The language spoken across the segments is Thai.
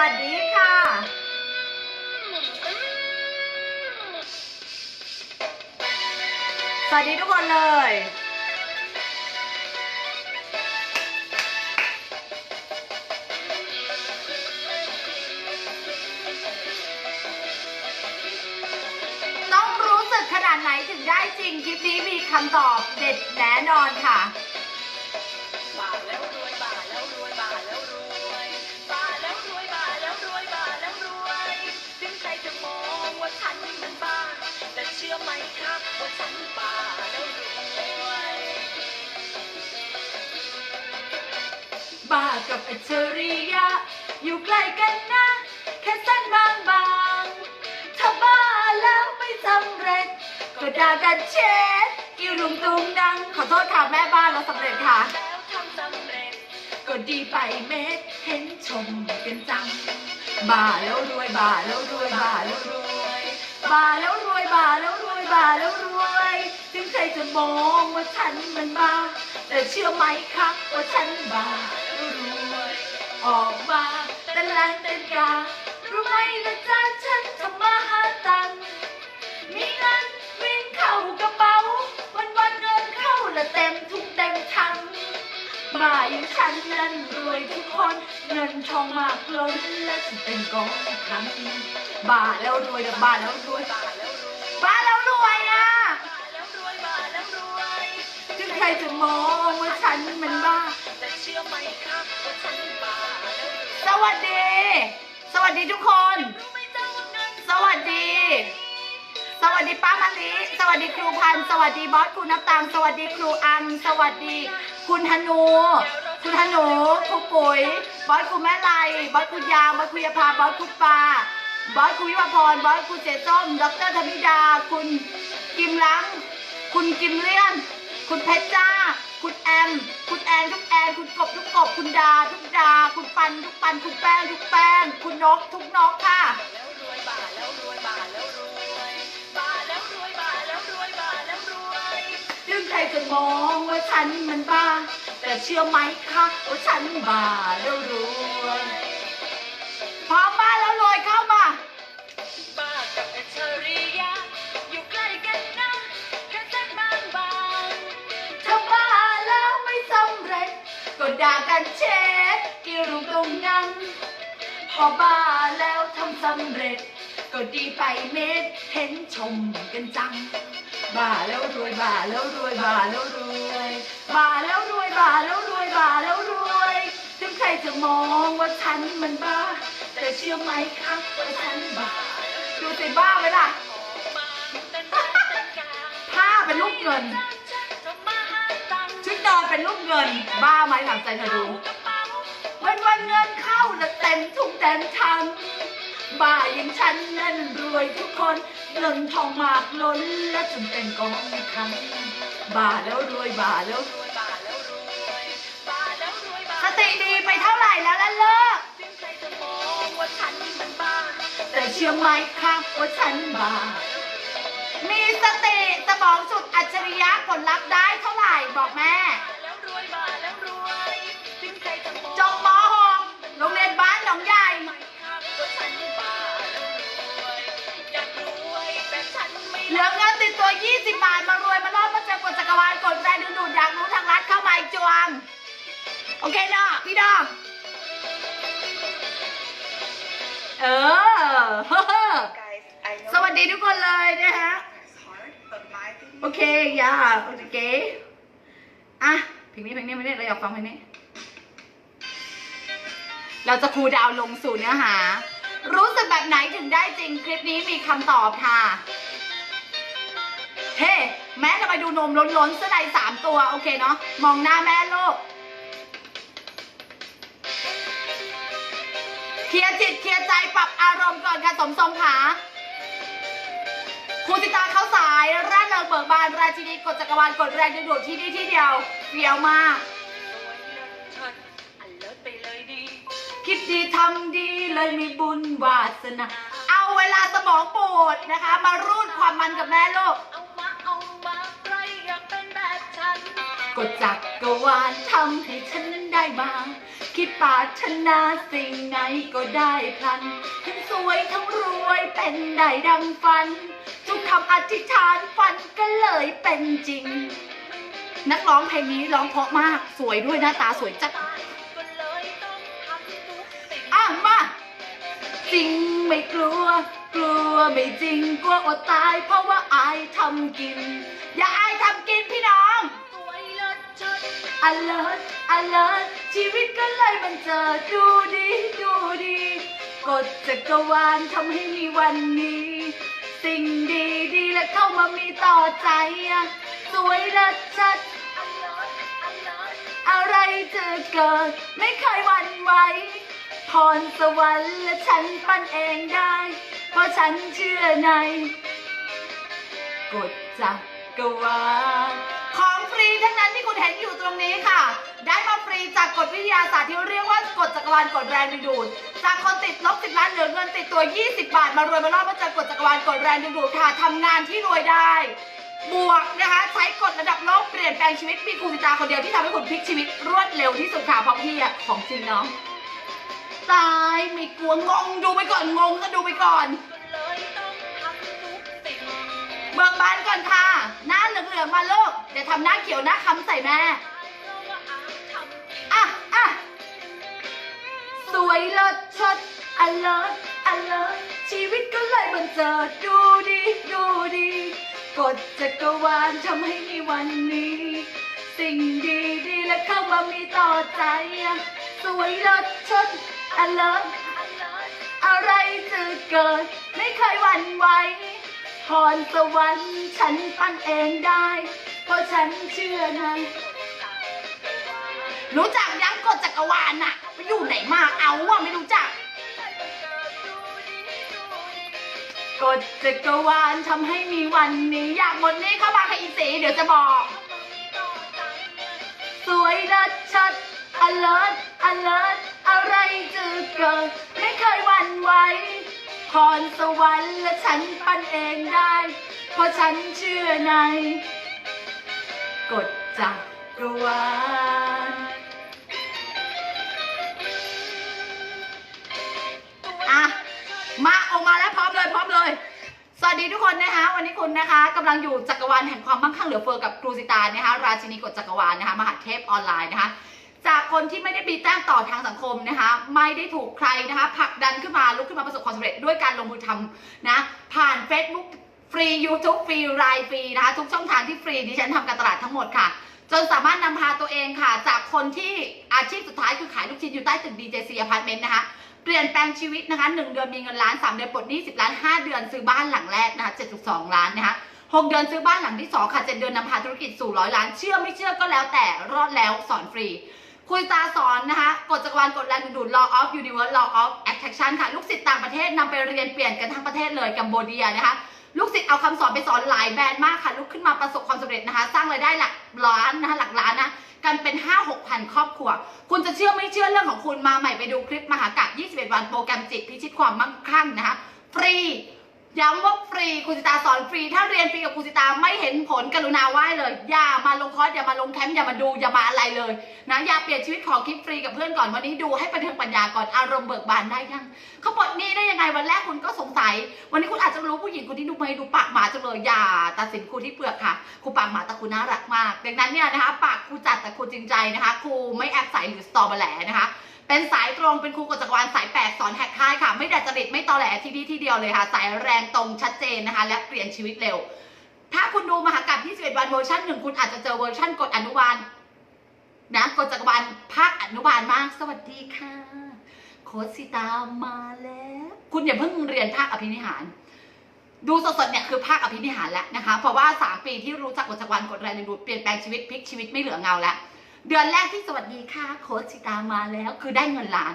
วัสดีค่ะ สวัสดีทุกคนเลย ต้องรู้สึกขนาดไหนถึงได้จริง คลิปนี้มีคำตอบเด็ดแน่นอนค่ะ บว่าฉันบ้าแล้วรวยบ้ากับอัจฉริยะ อยู่ใกล้กันนะ แค่เส้นบางบางๆถ้าบ้าแล้วไม่สำเร็จ ก็ด่ากันเช็ดกิวลุงตุงดัง ขอโทษค่ะแม่บ้านเราสำเร็จค่ะ แล้วทำสำเร็จ ก็ดีไปเม็ดเห็นชมกันจัง บ้าแล้วรวยบ้าแล้วรวยบ้าแล้วรวยบ้าแล้วรวยบ้าแล้วรวย บ้าแล้วรวยถึงใครจะมองว่าฉันมันบ้า แต่เชื่อไหมครับว่าฉันบ้าแล้วรวยออกมาแต่แรงเต้นการู้ไหมละจ้าฉันทำมาหาตังมีเงินวิ่งเข้ากระเป๋า วันวันเงินเข้าละเต็มทุกเต็มทังบาอย่างฉันนั้นรวยทุกคนเงินทองมากล้นและจะเป็นกองทัพบ่าแล้วรวยนะบ่าแล้วรวยบ่าแล้วรวย ใครจะมองว่าฉันมันบ้าแต่เหมครับว่าฉันบ้า สวัสดี สวัสดีทุกคน สวัสดี สวัสดีป้ามะลิสวัสดีครูพันสวัสดีบอสคุณน้ำตาลสวัสดีครูอังสวัสดี คุณธนู คุณธนูครูปุ๋ย บอสคุณแม่ไลบอสคุณยางบอสคุณยาภาบอสคุณปาบอสคุณวิภาพรบอสคุณเจส้มดรธมิดา คุณกิมลัง คุณกิมเลียน คุณเพชรจ้า คุณแอม คุณแอนทุกแอน คุณกบทุกกบ คุณดา ทุกดา คุณปัน ทุกปัน คุณแป้ง ทุกแป้ง คุณนก ทุกนกค่ะ แล้วรวยบ่าแล้วรวยบ่าแล้วรวยบ่าแล้วรวยบ่าแล้วรวยบ่าแล้วรวยซึ่งใครจะมองว่าฉันมันบ้า แต่เชื่อไหมคะว่าฉันบ้าแล้วรวย พอบ้าแล้วทำสำเร็จ ก็ดีไปเม็ดเห็นชมกันจัง บ้าแล้วรวยบ้าแล้วรวยบ้าแล้วรวยบ้าแล้วรวยบ้าแล้วรวยบ้าแล้วรวยถึงใครจะมองว่าฉันมันบ้า แต่เชื่อไหมครับว่าฉันบ้าดูสิบ้าไหมล่ะถ้าผ้าเป็นลูกเงินชุดนอนเป็นลูกเงิน บ้าไหมถามใจเธอดู วันวันๆเงินเข้าน่ะเต็มทุกเต็มทังบ้าอย่างฉันนั้นรวยทุกคนเงินทองมากล้นและจนเป็นกองทัพบ้าแล้วรวยบ้าแล้วรวยบ่าแล้วรวยบ่าแล้วรวยบ่าสติดีไปเท่าไหร่แล้วล่ะเลิกถึงใครจะมองว่าฉันมันบ้าแต่เชื่อไหมคะว่าฉันบ้ามีสติสมองสุดอัจฉริยะผลลัพธ์ได้เท่าไหร่บอกแม่แล้วรวยบ่าแล้วรวย มกดจักรวาลกดแรงดึงดูดอยากรู้ทางรัฐเข้ามาอีกจวง โอเคเนาะพี่ดองเออ สวัสดีทุกคนเลยนะฮะ โอเคอย่าโอเคอะเพลงนี้เพลงนี้เพลงนี้เราอยากฟังเพลงนี้ เราจะคูดาวลงสู่เนื้อหา รู้สึกแบบไหนถึงได้จริงคลิปนี้มีคำตอบค่ะ เฮ้ แม่จะไปดูนมล้นๆเสื้อในสามตัวโอเคเนาะมองหน้าแม่ลูกเคลียร์จิตเคลียร์ใจปรับอารมณ์ก่อนค่ะสมทรงขาครูติตาเข้าสายร่าเริงเบิกบานราชินีกดจักรวาลกดแรงดึงดูดที่นี่ที่เดียวเฟี้ยวมากรวยนะฉันอันเลิศไปเลยดีคิดดีทำดีเลยมีบุญวาสนาเอาเวลาสมองปวดนะคะ มารูดความมันกับแม่ลูการถนาสิ่งไหนก็ได้พลันทั้งสวยทั้งรวยเป็นได้ดังฝัน ทุกคำอธิษฐานฝันก็เลยเป็นจริง นักร้องเพลงนี้ร้องเพราะมากสวยด้วยหน้าตาสวยจัดก็เลยต้องทำทุกสิ่งอะมาจริงไม่กลัว กลัวไม่จริงกลัวอดตาย เพราะว่าอายทำกิน อย่าอายทำกินพี่น้อง alert alert ชีวิตก็เลยมันเจอดูดีดูดีกดจักรวาลทำให้มีวันนี้ สิ่งดีดีและเข้ามามีต่อใจอะสวยและชัดอลิศอันเลิศอะไรจะเกิดไม่เคยหวั่นไหวพรสวรรค์และฉันปั้นเองได้ เพราะฉันเชื่อในกฎจักรวาล ฟรีทั้งนั้นที่คุณเห็นอยู่ตรงนี้ค่ะ ได้มาฟรีจากกฎวิทยาศาสตร์ที่เรียกว่ากฎจักรวาลกฎแรงดึงดูด จากคนติดลบสิบล้านเหลือเงินติดตัว 20 บาท มารวยมารอดมาจากกฎจักรวาลกฎแรงดึงดูดค่ะทำงานที่รวยได้บวกนะคะใช้กฎระดับโลกเปลี่ยนแปลงชีวิตมีครูสิตาคนเดียวที่ทำให้คุณพลิกชีวิตรวดเร็วที่สุดค่ะเพราะพี่อะของจริงเนาะตายไม่กลัวงงดูไปก่อนงงก็ดูไปก่อน เบิกบานก่อนค่ะ หน้าเหลืองๆมาลูกเดี๋ยวทำหน้าเขียวหน้าค้ำใส่แม่อะอะสวยเลิศชด alert alert ชีวิตก็เลยบันเจิดดูดีดูดีกฎจักรวาลทำให้มีวันนี้ สิ่งดีดีและเข้ามามีต่อใจ สวยเลิศชดอันเลิศอะไรจะเกิดไม่เคยหวั่นไหว พรสวรรค์ฉันปั้นเองได้ เพราะฉันเชื่อในรู้จักยังกฎจักรวาลน่ะไปอยู่ไหนมาเอาว่ะไม่รู้จักกฎจักรวาลทำให้มีวันนี้อยากหมดนี้เข้ามาค่ะอีสีเดี๋ยวจะบอก สวยเลิศชัด alert alert อะไรจะเกิดไม่เคยหวั่นไหว พรสวรรค์และฉันปั้นเองได้ เพราะฉันเชื่อในกฎจักรวาลอะ มาออกมาแล้วพร้อมเลยพร้อมเลย สวัสดีทุกคนนะคะ วันนี้คุณนะคะกำลังอยู่จักรวาลแห่งความมั่งคั่งเหลือเฟือกับครูสิตานะคะ ราชินีกฎจักรวาลนะคะ มหาเทพออนไลน์นะคะ จากคนที่ไม่ได้มีแต้มต่อทางสังคมนะคะ ไม่ได้ถูกใครนะคะผลักดันขึ้นมาลุกขึ้นมาประสบความสำเร็จด้วยการลงมือทำนะผ่าน Facebook ฟรี YouTube ฟรีรายฟรีนะคะทุกช่องทางที่ฟรีดิฉันทำการตลาดทั้งหมดค่ะ จนสามารถนำพาตัวเองค่ะ จากคนที่อาชีพสุดท้ายคือขายลูกชิ้นอยู่ใต้ตึก DJC Apartment นะคะเปลี่ยนแปลงชีวิตนะคะ1เดือนมีเงินล้าน3เดือนปลดหนี้10ล้าน5เดือนซื้อบ้านหลังแรกนะคะ7.2ล้านนะคะ6เดือนซื้อบ้านหลังที่2ค่ะ7เดือนนำพาธุรกิจสู่ร้อยล้านเชื่อไม่เชื่อก็แล้วแต่รอดแล้วสอนฟรี คุยตาสอนนะคะกฎจักรวาลกฎแรงดึงดูด law of universe law of attraction ค่ะ ลูกศิษย์ต่างประเทศนำไปเรียนเปลี่ยนกันทั้งประเทศเลยกัมโบเดียนะคะ ลูกศิษย์เอาคำสอนไปสอนหลายแบรนด์มากค่ะ ลุกขึ้นมาประสบความสำเร็จนะคะ สร้างรายได้หลักล้านนะคะหลักล้านนะกันเป็น 5 6พันครอบครัว คุณจะเชื่อไม่เชื่อเรื่องของคุณมาใหม่ไปดูคลิปมหากาบ21 วันโปรแกรมจิตพิชิตความมั่งคั่งนะคะ ฟรี ย้ำว่าฟรีครูสิตาสอนฟรี ถ้าเรียนฟรีกับครูสิตาไม่เห็นผลกรุณาไหว้เลย อย่ามาลงคอร์สอย่ามาลงแคมป์อย่ามาดูอย่ามาอะไรเลยนะอย่าเปลี่ยนชีวิตขอคลิปฟรีกับเพื่อนก่อนวันนี้ดูให้บันเทิงปัญญาก่อนอารมณ์เบิกบานได้ยังเขาปลดหนี้ได้ยังไงวันแรกคุณก็สงสัย วันนี้คุณอาจจะรู้ผู้หญิงคนที่ดูไม่ดูปากหมาจังเลยอย่าตัดสินครูที่เปลือกค่ะครูปากหมาแต่ครูน่ารักมาก ดังนั้นเนี่ยนะคะปากครูจัดแต่ครูจริงใจนะคะครูไม่แอบใสหรือสตอแบแหลนะคะ เป็นสายตรงเป็นครูกฎจักรวาลสายแปดสอนแหกค่ายค่ะ ไม่ดัดจริตไม่ตอแหลที่นี่ที่เดียวเลยค่ะ สายแรงตรงชัดเจนนะคะ และเปลี่ยนชีวิตเร็ว ถ้าคุณดูมหากาพย์21วันเวอร์ชันหนึ่งคุณอาจจะเจอเวอร์ชันกฎอนุบาลนะกฎจักรวาลภาคอนุบาลมาก สวัสดีค่ะ โคสิตามมาแล้ว คุณอย่าเพิ่งเรียนภาคอภินิหาร ดูสดๆเนี่ยคือภาคอภินิหารแล้วนะคะ เพราะว่า 3 ปีที่รู้จักกฎจักรวาลกฎแรงดึงดูดเปลี่ยนแปลงชีวิตพลิกชีวิตไม่เหลือเงาแล้ว เดือนแรกที่สวัสดีค่ะโค้ชสิตามาแล้ว คือได้เงินล้าน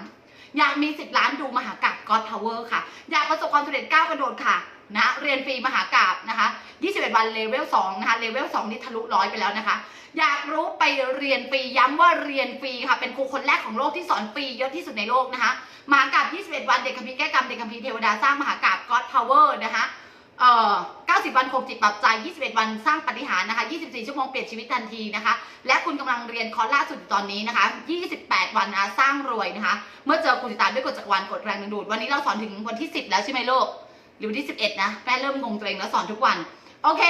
อยากมี10ล้านดูมหากาบ God Power ค่ะ อยากประสบความสำเร็จก้าวกระโดดค่ะนะเรียนฟรีมหากาบนะคะ21วันเลเวล2นะคะเลเวล2นี่ทะลุร้อยไปแล้วนะคะ อยากรู้ไปเรียนฟรีย้ำว่าเรียนฟรีค่ะ เป็นครูคนแรกของโลกที่สอนฟรีเยอะที่สุดในโลกนะคะมหากาบ21 วันเด็กคัมภีร์แก้กรรมเด็กคัมภีร์เทวดาสร้างมหากาบ God Power นะคะ เอ่อ90 วันข่มจิตปรับใจ 21 วันสร้างปฏิหารนะคะ 24 ชั่วโมงเปลี่ยนชีวิตทันทีนะคะ และคุณกำลังเรียนคอร์สล่าสุดตอนนี้นะคะ 28 วันนะสร้างรวยนะคะ เมื่อเจอคุณติตาด้วยกฎจักรวาลกฎแรงดึงดูด วันนี้เราสอนถึงวันที่ 10 แล้วใช่ไหมลูก หรือวันที่ 11 นะแม่เริ่มงงตัวเองแล้วสอนทุกวัน โอเค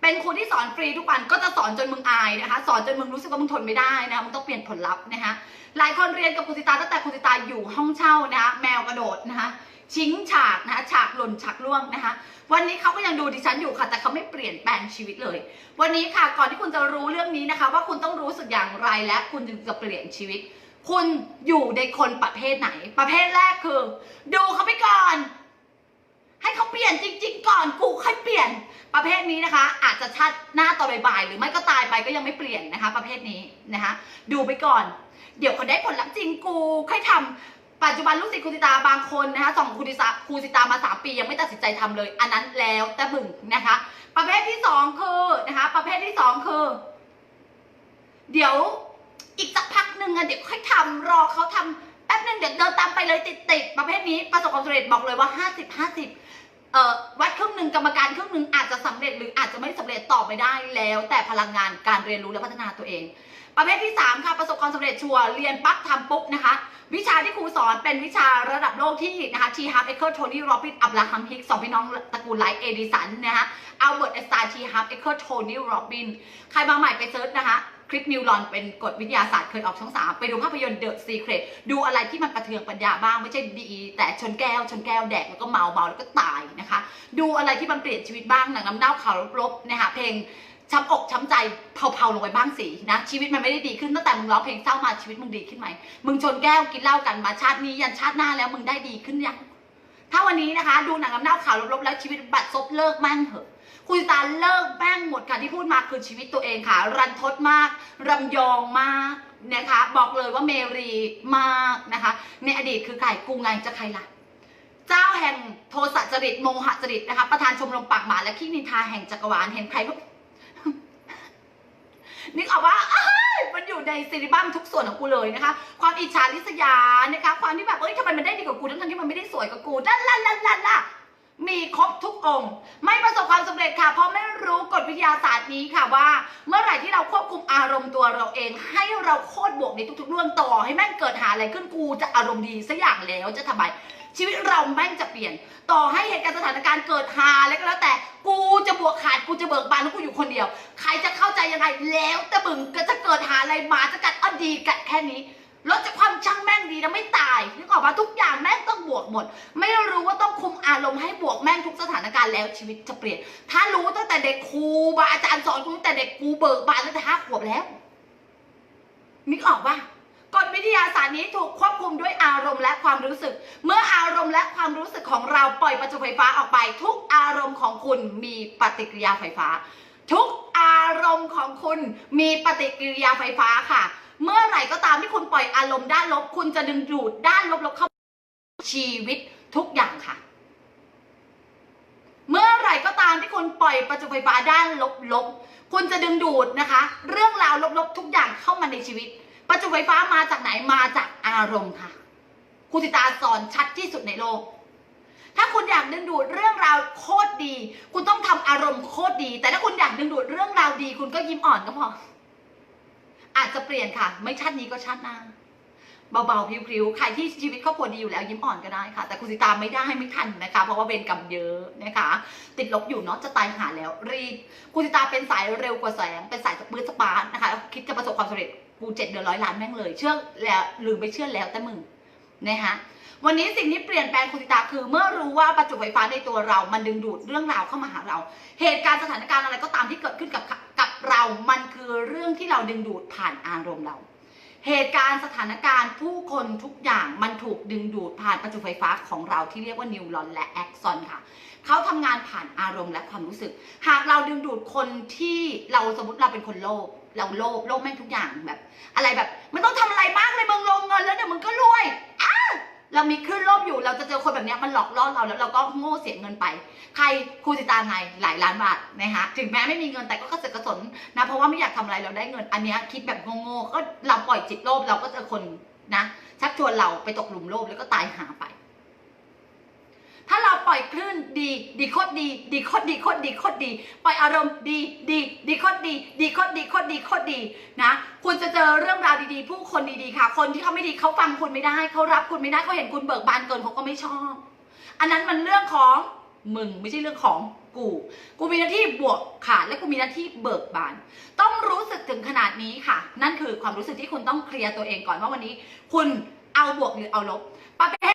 เป็นครูที่สอนฟรีทุกวันก็จะสอนจนมึงอายนะคะ สอนจนมึงรู้สึกว่ามึงทนไม่ได้นะะมึงต้องเปลี่ยนผลลัพธ์นะคะ หลายคนเรียนกับครูสิตาตั้งแต่ครูสิตาอยู่ห้องเช่านะคะแมวกระโดดนะคะ ชิงฉากนะคะฉากหล่นฉากล่วงนะคะ วันนี้เขาก็ยังดูดิฉันอยู่ค่ะ แต่เขาไม่เปลี่ยนแปลงชีวิตเลย วันนี้ค่ะก่อนที่คุณจะรู้เรื่องนี้นะคะ ว่าคุณต้องรู้สึกอย่างไรและคุณจึงจะเปลี่ยนชีวิต คุณอยู่ในคนประเภทไหน ประเภทแรกคือ ดูเขาไปก่อน ให้เขาเปลี่ยนจริง ๆ ก่อนกูค่อยเปลี่ยนประเภทนี้นะคะ อาจจะชัดหน้าต่อบ่ายๆหรือไม่ก็ตายไปก็ยังไม่เปลี่ยนนะคะ ประเภทนี้นะคะ ดูไปก่อน เดี๋ยวเขาได้ผลลัพธ์จริงกูค่อยทำ ปัจจุบันลูกศิษย์ครูสิตาบางคนนะคะส่องครูสิตาครูสิตามาสามปียังไม่ตัดสินใจทำเลย อันนั้นแล้วแต่บึงนะคะ ประเภทที่สองคือนะคะ ประเภทที่สองคือ เดี๋ยวอีกสักพักหนึ่งอะเดี๋ยวค่อยทำรอเขาทำแป๊บหนึ่งเดี๋ยวเดินตามไปเลยติดๆประเภทนี้ประสบความสำเร็จบอกเลยว่าห้าสิบห้าสิบเอ่อวัดครึ่งหนึ่งกรรมการครึ่งหนึ่งอาจจะสำเร็จหรืออาจจะไม่สำเร็จต่อไปได้แล้ว แต่พลังงานการเรียนรู้และพัฒนาตัวเอง ประเภทที่ 3 ค่ะ ประสบความสำเร็จชัวร์เรียนปั๊บทำปุ๊บนะคะ วิชาที่ครูสอนเป็นวิชาระดับโลกที่นะคะทีฮาร์ e เอเคิลโทนี่โรบินอับราฮัมฮิกสองพี่น้องตระกูลไลท์เอดิสันนะคะอัลเบิร์ตเอสตาทีฮาร์ e เอเคิลโทนี่โรบินใครมาใหม่ไปเซิร์ชนะคะคลิปนิวรอนเป็นกฎวิทยาศาสตร์เคยออกช่องสามไปดูภาพยนตร์เดอะซีเครตดูอะไรที่มันประเทืองปัญญาบ้างไม่ใช่ดี แต่ชนแก้วชนแก้วแดกแล้วก็เมาเมาแล้วก็ตายนะคะ ดูอะไรที่มันเปลี่ยนชีวิตบ้างหนังน้ำเน่าข่าวลบๆนะคะเพลง ช้ำอกช้ำใจเผาๆลงไปบ้างสินะ ชีวิตมันไม่ได้ดีขึ้นตั้งแต่มึงร้องเพลงเศร้ามาชีวิตมึงดีขึ้นไหมมึงชนแก้วกินเหล้ากันมาชาตินี้ยันชาติหน้าแล้วมึงได้ดีขึ้นยังถ้าวันนี้นะคะ ดูหนังน้ำเน่าข่าวลบๆแล้วชีวิตบัดซบเลิกแม่งเถอะคุณตาเลิกแม่งหมดค่ะที่พูดมาคือชีวิตตัวเองค่ะ รันทดมากรำยองมากนะคะ บอกเลยว่าเมรีมากนะคะ ในอดีตคือใครกูไงจะใครล่ะเจ้าแห่งโทสะจริตโมหะจริตนะคะ ประธานชมรมปากหมาและขี้นินทาแห่งจักรวาลเห็นใครปุ๊บ นึกออกว่ามันอยู่ในซีริบัมทุกส่วนของกูเลยนะคะ ความอิจฉาริษยานะคะ ความที่แบบเอ้ยทำไมมันได้ดีกว่ากูทั้งที่มันไม่ได้สวยกว่ากูด้านล่าล่าล่าล่ามีครบทุกองค์ ไม่ประสบความสำเร็จค่ะ เพราะไม่รู้กฎวิทยาศาสตร์นี้ค่ะว่า เมื่อไหร่ที่เราควบคุมอารมณ์ตัวเราเอง ให้เราโคตรบวกในทุกๆเรื่องต่อ ให้แม่งเกิดหาอะไรขึ้นกูจะอารมณ์ดีสักอย่างแล้วจะทำไม ชีวิตเราแม่งจะเปลี่ยน ต่อให้เหตุการณ์สถานการณ์เกิดหาอะไรก็แล้วแต่กูจะบวกขาดกูจะเบิกบานแล้วกูอยู่คนเดียว ใครจะเข้าใจยังไงแล้วแต่มึงก็จะเกิดหาอะไรมาจะกัดอดีกัดแค่นี้รถจะความช่างแม่งดีนะไม่ตายนึกออกปะทุกอย่างแม่งต้องบวกหมด ไม่รู้ว่าต้องคุมอารมณ์ให้บวกแม่งทุกสถานการณ์แล้วชีวิตจะเปลี่ยน ถ้ารู้ตั้งแต่เด็กครูบาอาจารย์สอนกูตั้งแต่เด็กกูเบิกบานตั้งแต่ห้าขวบแล้วนึกออกปะ กฎวิทยาศาสตร์นี้ถูกควบคุมด้วยอารมณ์และความรู้สึก เมื่ออารมณ์และความรู้สึกของเราปล่อยประจุไฟฟ้าออกไป ทุกอารมณ์ของคุณมีปฏิกิริยาไฟฟ้า ทุกอารมณ์ของคุณมีปฏิกิริยาไฟฟ้าค่ะ เมื่อไหร่ก็ตามที่คุณปล่อยอารมณ์ด้านลบ คุณจะดึงดูดด้านลบๆเข้าชีวิตทุกอย่างค่ะ เมื่อไหร่ก็ตามที่คุณปล่อยประจุไฟฟ้าด้านลบๆคุณจะดึงดูดนะคะ เรื่องราวลบๆทุกอย่างเข้ามาในชีวิต ประจุไฟฟ้ามาจากไหนมาจากอารมณ์ค่ะครูติตาสอนชัดที่สุดในโลก ถ้าคุณอยากดึงดูดเรื่องราวโคตรดี คุณต้องทำอารมณ์โคตรดี แต่ถ้าคุณอยากดึงดูดเรื่องราวดี คุณก็ยิ้มอ่อนก็พออาจจะเปลี่ยนค่ะ ไม่ชาตินี้ก็ชาติหน้าเบาๆพริ้วๆใครที่ชีวิตครอบครัวดีอยู่แล้วยิ้มอ่อนก็ได้ค่ะ แต่คุณสิตาไม่ได้ไม่ทันนะคะ เพราะว่าเวรกรรมเยอะนะคะ ติดลบอยู่เนาะจะตายหาแล้วรีบคุณสิตาเป็นสายเร็วกว่าแสงเป็นสายสปืดสปาร์ตนะคะ คิดจะประสบความสำเร็จ กูเจ็ดเดือนร้อยล้านแม่งเลย เชื่อแล้วลืมไปเชื่อแล้วแต่มึงนะคะวันนี้สิ่งที่เปลี่ยนแปลงคุณสิตาคือเมื่อรู้ว่าประจุไฟฟ้าในตัวเรา มันดึงดูดเรื่องราวเข้ามาหาเรา เหตุการณ์สถานการณ์อะไรก็ตามที่เกิดขึ้นกับกับเรา มันคือเรื่องที่เราดึงดูดผ่านอารมณ์เรา เหตุการณ์สถานการณ์ผู้คนทุกอย่างมันถูกดึงดูดผ่านประจุไฟฟ้าของเราที่เรียกว่านิวรอนและแอ็กซอนค่ะเขาทำงานผ่านอารมณ์และความรู้สึก หากเราดึงดูดคนที่เราสมมติเราเป็นคนโลภ เราโลภโลภแม่งทุกอย่างแบบ อะไรแบบ มันต้องทำอะไรมากเลยมึงลงเงินแล้วเดี๋ยวมึงก็รวยอ้าเรามีคลื่นโลภอยู่เราจะเจอคนแบบเนี้ยมันหลอกล่อเราแล้วเราก็โง่เสียเงินไป ใครครูสิตาไงหลายล้านบาทนะคะถึงแม้ไม่มีเงินแต่ก็กระเสือกกระสนนะเพราะว่าไม่อยากทำอะไรเราได้เงิน อันนี้คิดแบบโง่ๆก็เราปล่อยจิตโลภเราก็เจอคนนะชักชวนเราไปตกหลุมโลภแล้วก็ตายหาไป ถ้าเราปล่อยคลื่นดี ดีโคตรดี ดีโคตรดีโคตรดีโคตรดี ปล่อยอารมณ์ดีดีดีโคตรดี ดีโคตรดีโคตรดีโคตรดีนะ คุณจะเจอเรื่องราวดีๆ ผู้คนดีๆค่ะ คนที่เขาไม่ดีเขาฟังคุณไม่ได้เขารับคุณไม่ได้เขาเห็นคุณเบิกบานเกินเขาก็ไม่ชอบ อันนั้นมันเรื่องของมึงไม่ใช่เรื่องของกู กูมีหน้าที่บวกค่ะและกูมีหน้าที่เบิกบาน ต้องรู้สึกถึงขนาดนี้ค่ะ นั่นคือความรู้สึกที่คุณต้องเคลียร์ตัวเองก่อนว่าวันนี้ คุณเอาบวกหรือเอาลบประเภท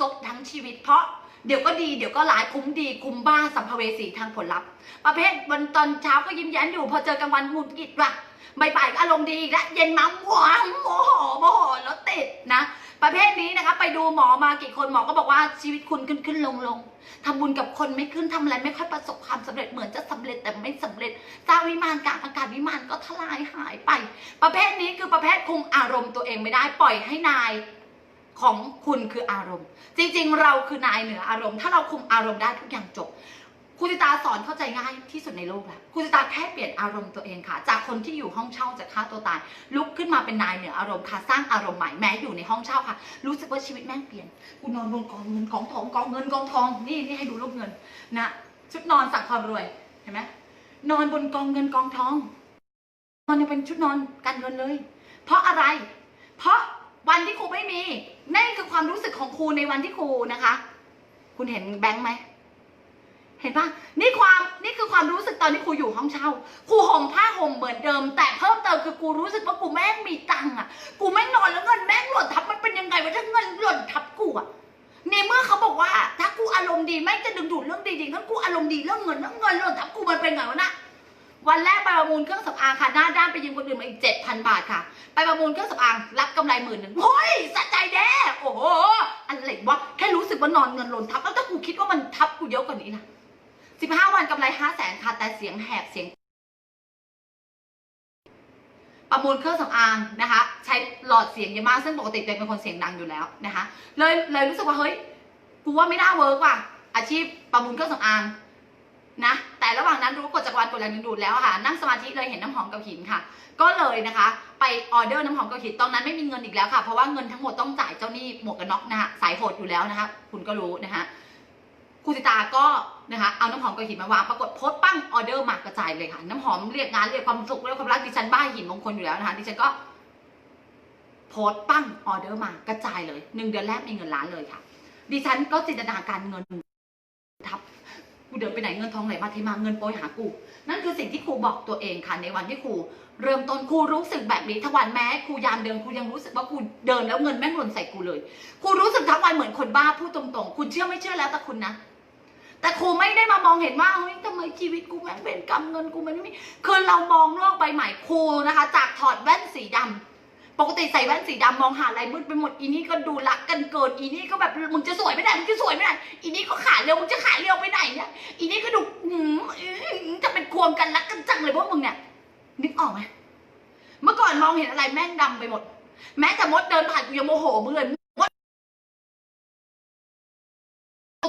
ซกทั้งชีวิต เพราะเดี๋ยวก็ดีเดี๋ยวก็ร้ายคุ้มดีคุ้มบ้าสัมภเวสีทางผลลัพธ์ ประเภทวันตอนเช้าก็ยิ้มแย้มอยู่พอเจอกลางวันหงุดหงิดว่ะบ่ายๆก็อารมณ์ดีอีกแล้วเย็นมาหวานโมโหโมโหแล้วติดนะ ประเภทนี้นะคะไปดูหมอมากี่คนหมอก็บอกว่าชีวิตคุณขึ้นขึ้นลงลงทำบุญกับคนไม่ขึ้นทำอะไรไม่ค่อยประสบความสำเร็จเหมือนจะสำเร็จแต่ไม่สำเร็จสร้างวิมานกลางอากาศวิมานก็ทลายหายไป ประเภทนี้คือประเภทคุมอารมณ์ตัวเองไม่ได้ปล่อยให้นาย ของคุณคืออารมณ์ จริงๆ เราคือนายเหนืออารมณ์ ถ้าเราคุมอารมณ์ได้ทุกอย่างจบคุณจิตาสอนเข้าใจง่ายที่สุดในโลกแล้วคุณจิตาแค่เปลี่ยนอารมณ์ตัวเองค่ะ จากคนที่อยู่ห้องเช่าจะฆ่าตัวตาย ลุกขึ้นมาเป็นนายเหนืออารมณ์ค่ะ สร้างอารมณ์ใหม่แม้อยู่ในห้องเช่าค่ะ รู้สึกว่าชีวิตแม่งเปลี่ยน กูนอนบนกองเงินกองทองกองเงินกองทอง นี่นี่ให้ดูรูปเงินนะชุดนอนสั่งความรวย เห็นไหมนอนบนกองเงินกองทอง นอนยังเป็นชุดนอนการเงินเลย เพราะอะไร เพราะ วันที่ครูไม่มีนั่นคือความรู้สึกของครูในวันที่ครูนะคะ คุณเห็นแบงค์ไหมเห็นปะนี่ความนี่คือความรู้สึกตอนที่ครูอยู่ห้องเช่าครูห่มผ้าห่มเหมือนเดิม แต่เพิ่มเติมคือกูรู้สึกว่ากูแม่งมีตังค์อะกูแม่งนอนแล้วเงินแม่งหล่นทับมันเป็นยังไงวะถ้าเงินหล่นทับกูอะในเมื่อเขาบอกว่า ถ้ากูอารมณ์ดีแม่งจะดึงดูดเรื่องดีๆงั้นกูอารมณ์ดีเรื่องเงินเรื่องเงินหล่นทับกูมันเป็นไงวะนะ วันแรกไปประมูลเครื่องสำอางค่ะหน้าด้านไปยืมคนอื่นมาอีกเจ็ดพันบาทค่ะ ไปประมูลเครื่องสำอางรับกำไรหมื่นหนึ่งเฮ้ยสะใจแน่โอ้โหอะไรวะแค่รู้สึกว่านอนเงินหล่นทับแล้วถ้ากูคิดว่ามันทับกูเยอะกว่านี้นะสิบห้าวันกำไรห้าแสนค่ะแต่เสียงแหบเสียง ประมูลเครื่องสำอางนะคะ ใช้หลอดเสียงเยอะมากซึ่งปกติตัวเองเป็นคนเสียงดังอยู่แล้วนะคะ เลยเลยรู้สึกว่าเฮ้ยกูว่าไม่น่าเวิร์กว่ะอาชีพประมูลเครื่องสำอางนะ แต่ระหว่างนั้นรู้กฎจักรวาลกฎแรงดึงดูดแล้วค่ะ นั่งสมาธิเลยเห็นน้ำหอมกับหินค่ะ ก็เลยนะคะ ไปออเดอร์น้ำหอมกับหินตอนนั้นไม่มีเงินอีกแล้วค่ะ เพราะว่าเงินทั้งหมดต้องจ่ายเจ้าหนี้หมวกกันน็อกนะคะสายโหดอยู่แล้วนะคะ คุณก็รู้นะคะครูสิตาก็นะคะเอาน้ำหอมกับหินมาวางปรากฏโพสต์ปั้งออเดอร์มากระจายเลยค่ะ น้ำหอมเรียกงานเรียกความสุขเรียกความรักดิฉันบ้าหินมงคลอยู่แล้วนะคะดิฉันก็โพสต์ปั้งออเดอร์มากระจายเลยหนึ่งเดือนแรกมีเงินล้านเลยค่ะ ดิฉันก็จินตนาการเงิน กูเดินไปไหนเงินทองไหลมาเทมาเงินโปรยหากู นั่นคือสิ่งที่ครูบอกตัวเองค่ะในวันที่ครู เริ่มต้นครูรู้สึกแบบนี้ทั้งวันแม้ครูยามเดินครูยังรู้สึกว่าครูเดินแล้วเงินแม่งหล่นใส่กูเลยครูรู้สึกทั้งวันเหมือนคนบ้าพูดตรงๆ คุณเชื่อไม่เชื่อแล้วแต่คุณนะแต่ครูไม่ได้มามองเห็นว่าเฮ้ยทำไมชีวิตกูแม่งเป็นกรรมเงินกูมันไม่มีคือเรามองโลกใบใหม่ครูนะคะ จากถอดแว่นสีดำ ปกติใส่แว่นสีดำมองหาอะไรมืดไปหมดอีนี่ก็ดูรักกันเกินอีนี่ก็แบบมึงจะสวยไม่ได้มึงจะสวยไม่ได้อีนี่ก็ขายเร็วมึงจะขายเร็วไปไหนเนี่ยอีนี่ก็ดูหืมจะเป็นควงกันรักกันจังเลยพวกมึงเนี่ยนึกออกไหมเมื่อก่อนมองเห็นอะไรแม่งดำไปหมด แม้แต่มดเดินผ่านกูยังโมโหมึงเลยมด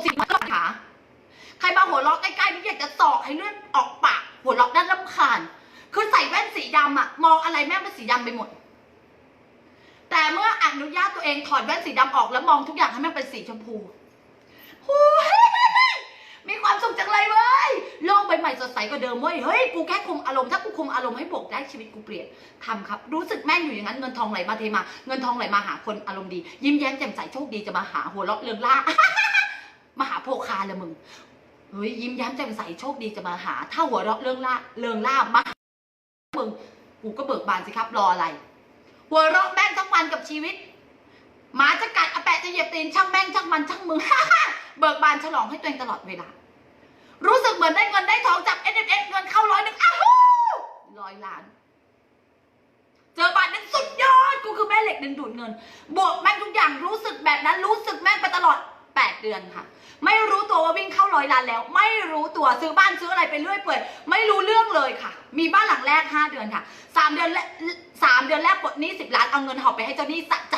สิมันก็ขาใครมาหัวเราะใกล้ๆนี่อยากจะสอกให้เลือดออกปากหัวเราะด้านลำคาญคือใส่แว่นสีดำอะมองอะไรแม่งเป็นสีดำไปหมด แต่เมื่ออนุญาตตัวเองถอดแว่นสีดำออกแล้วมองทุกอย่างให้ม่งเป็นสีชมพูหูยมีความสุขจังเลยเว้ย โลกใบใหม่สดใสกว่าเดิมเว้ย เฮ้ย กูแค่คุมอารมณ์ ถ้ากูคุมอารมณ์ให้บวกได้ชีวิตกูเปลี่ยนทำครับ รู้สึกแม่งอยู่อย่างนั้น เงินทองไหลมาเทมา เงินทองไหลมาหาคนอารมณ์ดี ยิ้มแย้มแจ่มใสโชคดีจะมาหาหัวเราะเรืองล่ามาหาโพคาเลยมึง เฮ้ย ยิ้มแย้มแจ่มใสโชคดีจะมาหา ถ้าหัวเราะเรื่องล่าเริงล่ามามึง กูก็เบิกบานสิครับ รออะไร หัวเราะแม่งทั้งวันกับชีวิต หมาจะกัดอาแปะจะเหยียบตีนช่างแม่งช่างมันช่างมึงเบิกบานฉลองให้ตัวเองตลอดเวลา รู้สึกเหมือนได้เงินได้ทองจาก s อ s เงินเข้าร้อยหนึ่งอ้าวร้อยล้าน เจอบาทนั้นสุดยอดกูคือแม่เหล็กดึงดูดเงิน บวกแม่งทุกอย่างรู้สึกแบบนั้นรู้สึกแม่งไปตลอด 8 เดือนค่ะ ไม่รู้ตัวว่าวิ่งเข้าร้อยล้านแล้ว ไม่รู้ตัวซื้อบ้านซื้ออะไรไปเรื่อยเปื่อยไม่รู้เรื่องเลยค่ะ มีบ้านหลังแรก 5 เดือนค่ะ 3 เดือนแรกสามเดือนแรกปลดหนี้10 ล้านเอาเงินหอบไปให้เจ้าหนี้สะใจ